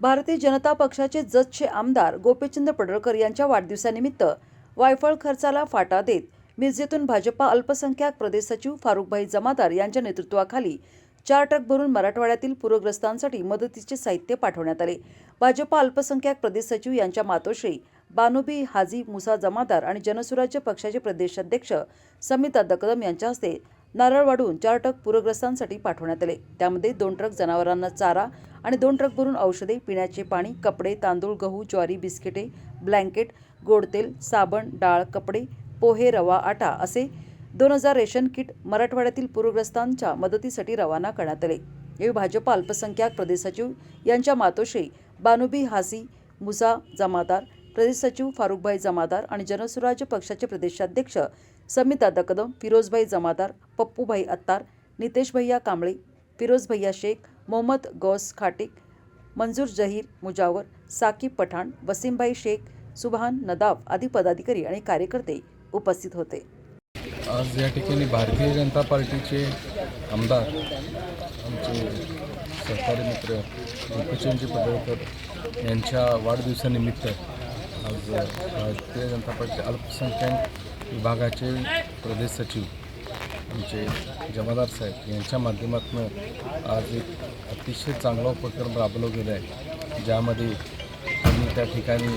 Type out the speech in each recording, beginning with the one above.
भारतीय जनता पक्षाचे जतचे आमदार गोपीचंद पडळकर यांच्या वाढदिवसानिमित्त वायफळ खर्चाला फाटा देत मिरजेतून भाजपा अल्पसंख्याक प्रदेश सचिव फारुखभाई जमादार यांच्या नेतृत्वाखाली चार ट्रक भरून मराठवाड्यातील पूरग्रस्तांसाठी मदतीचे साहित्य पाठवण्यात आले. भाजपा अल्पसंख्याक प्रदेश सचिव यांच्या मातोश्री बानुबी हाजी मुसा जमादार आणि जनसुराज्य पक्षाचे प्रदेशाध्यक्ष समिता दकदम यांच्या हस्ते नारळ वाढून चार ट्रक पूरग्रस्तांसाठी पाठवण्यात आले. त्यामध्ये दोन ट्रक जनावरांना चारा आणि दोन ट्रक भरून औषधे पिण्याचे पाणी कपडे तांदूळ गहू ज्वारी बिस्किटे ब्लँकेट गोडतेल साबण डाळ कपडे पोहे रवा आटा असे दोन हजार रेशन किट मराठवाड्यातील पूरग्रस्तांच्या मदतीसाठी रवाना करण्यात आले. यावेळी भाजपा अल्पसंख्याक प्रदेश सचिव यांच्या मातोश्री बानुबी हासी मुसा जमादार प्रदेश सचिव फारुखभाई जमादार आणि जनसुराज्य पक्षाचे प्रदेशाध्यक्ष समिता दकदम कदम फिरोजभाई जमादार पप्पूभाई अत्तार नितेश भैया कांबळे फिरोज भैया शेख मोहम्मद गौस खाटिक मंजूर जहीर मुजावर साकीब पठाण वसीमभाई शेख सुबहान नदाब आदी पदाधिकारी आणि कार्यकर्ते उपस्थित होते. आज या ठिकाणी भारतीय जनता पार्टीचे आमदार आमचे सहकारी मित्र गोपीचंदजी पडळकर यांच्या वाढदिवसानिमित्त आज भारतीय जनता पार्टी अल्पसंख्याक विभागाचे प्रदेश सचिव आमचे जमादार साहेब यांच्या माध्यमातून आज एक अतिशय चांगला उपक्रम राबवला गेला आहे. ज्यामध्ये आम्ही त्या ठिकाणी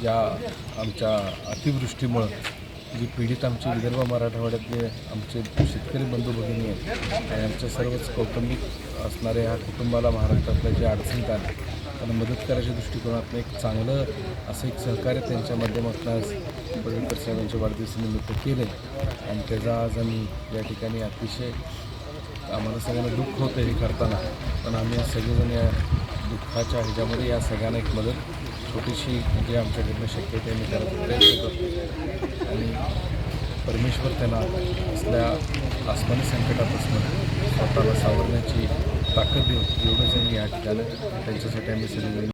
ज्या आमच्या अतिवृष्टीमुळं जी पीडित आमचे विदर्भ मराठवाड्यातले आमचे शेतकरी बंधू भगिनी आहेत आणि आमच्या सर्वच कौटुंबिक असणाऱ्या ह्या कुटुंबाला महाराष्ट्रातल्या जे अडचणीत आल्या त्यांना मदत करायच्या दृष्टिकोनातून एक चांगलं असं एक सहकार्य त्यांच्या माध्यमातून आज साहेब साहेबांच्या वाढदिवसानिमित्त केलं आहे आणि त्याचा आज आम्ही या ठिकाणी अतिशय आम्हाला सगळ्यांना दुःख होतं हे करताना पण आम्ही सगळेजण या दुःखाच्या ह्याच्यामध्ये या सगळ्यांना एक मदत छोटीशी जे आमच्याकडनं शक्य आहे ते आम्ही करायचा प्रयत्न करतो. आणि परमेश्वर त्यांना असल्या आसमानी संकटापासून स्वतःला सावरण्याची ताकद देऊन एवढंच आम्ही या ठिकाणी त्यांच्यासाठी आम्ही सगळे